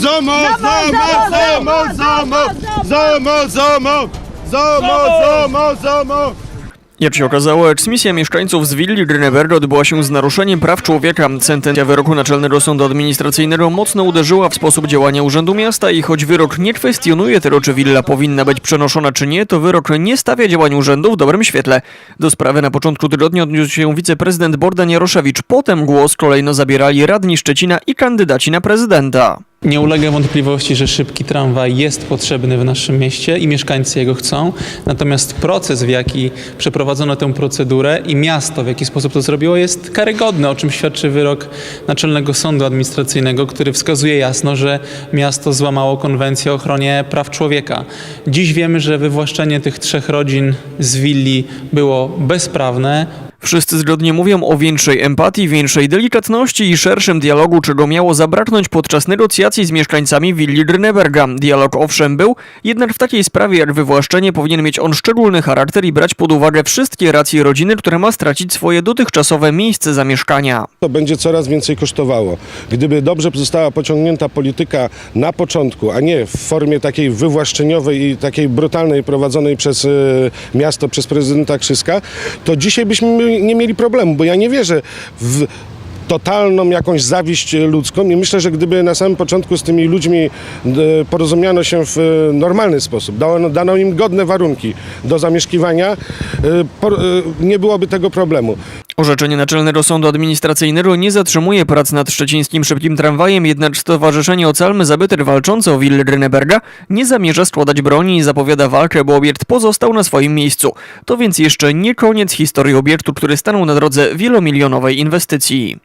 ZOMO, ZOMO, ZOMO, ZOMO, ZOMO, ZOMO, ZOMO, ZOMO, ZOMO. Jak się okazało, eksmisja mieszkańców z willi Grüneberg odbyła się z naruszeniem praw człowieka. Sentencja wyroku Naczelnego Sądu Administracyjnego mocno uderzyła w sposób działania Urzędu Miasta i choć wyrok nie kwestionuje tego, czy willa powinna być przenoszona czy nie, to wyrok nie stawia działań urzędu w dobrym świetle. Do sprawy na początku tygodnia odniósł się wiceprezydent Bordan Jaroszewicz. Potem głos kolejno zabierali radni Szczecina i kandydaci na prezydenta. Nie ulega wątpliwości, że szybki tramwaj jest potrzebny w naszym mieście i mieszkańcy jego chcą. Natomiast proces, w jaki przeprowadzono tę procedurę i miasto, w jaki sposób to zrobiło, jest karygodny, o czym świadczy wyrok Naczelnego Sądu Administracyjnego, który wskazuje jasno, że miasto złamało konwencję o ochronie praw człowieka. Dziś wiemy, że wywłaszczenie tych trzech rodzin z willi było bezprawne, Wszyscy zgodnie mówią o większej empatii, większej delikatności i szerszym dialogu, czego miało zabraknąć podczas negocjacji z mieszkańcami willi Grüneberga. Dialog owszem był, jednak w takiej sprawie jak wywłaszczenie powinien mieć on szczególny charakter i brać pod uwagę wszystkie racje rodziny, które ma stracić swoje dotychczasowe miejsce zamieszkania. To będzie coraz więcej kosztowało. Gdyby dobrze została pociągnięta polityka na początku, a nie w formie takiej wywłaszczeniowej i takiej brutalnej prowadzonej przez e, miasto, przez prezydenta Krzyska, to dzisiaj byśmy nie mieli problemu, bo ja nie wierzę w totalną jakąś zawiść ludzką i myślę, że gdyby na samym początku z tymi ludźmi e, porozumiano się w e, normalny sposób, dano, im godne warunki do zamieszkiwania, e, nie byłoby tego problemu. Orzeczenie Naczelnego Sądu Administracyjnego nie zatrzymuje prac nad szczecińskim szybkim tramwajem, jednak Stowarzyszenie Ocalmy Zabytek walczące o willę Grüneberga nie zamierza składać broni i zapowiada walkę, bo obiekt pozostał na swoim miejscu. To więc jeszcze nie koniec historii obiektu, który stanął na drodze wielomilionowej inwestycji.